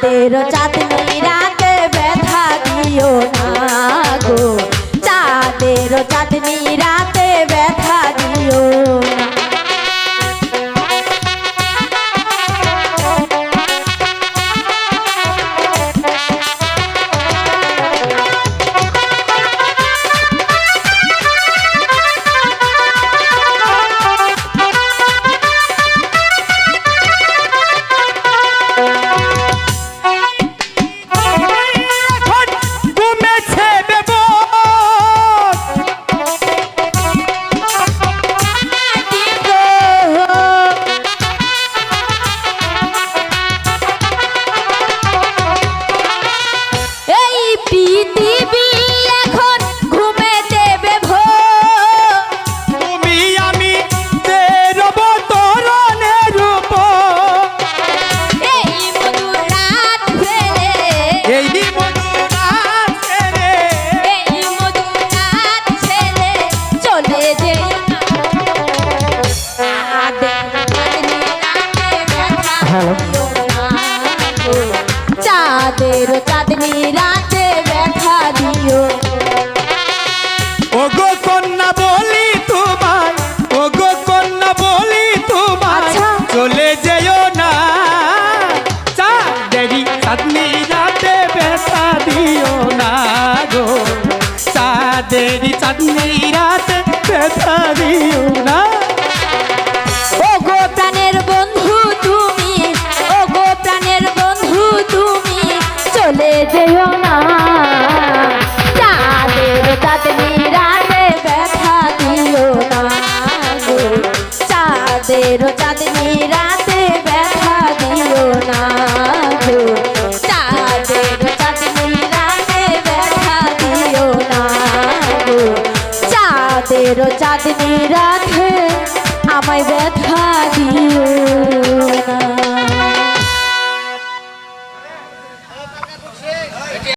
চাঁদের চাঁদ রাতে চাঁদের চাঁদনি রাতে ব্যথা দিও। ওগো কন্যা বলি তোমায় ওগো কন্যা বলি তোমায় আচ্ছা। চলে যেও না। চাঁদেরি চাঁদনি রাতে ব্যথা দিও না গো। চাঁদেরি চাঁদনি রাতে ব্যথা দিও না। যেও না। চাঁদের চাঁদনি রাতে ব্যথা দিও না গো। চাঁদের চাঁদনি রাতে ব্যথা দিও না গো। চাঁদের চাঁদনি রাতে ব্যথা দিও না আমায় ব্যথা দিও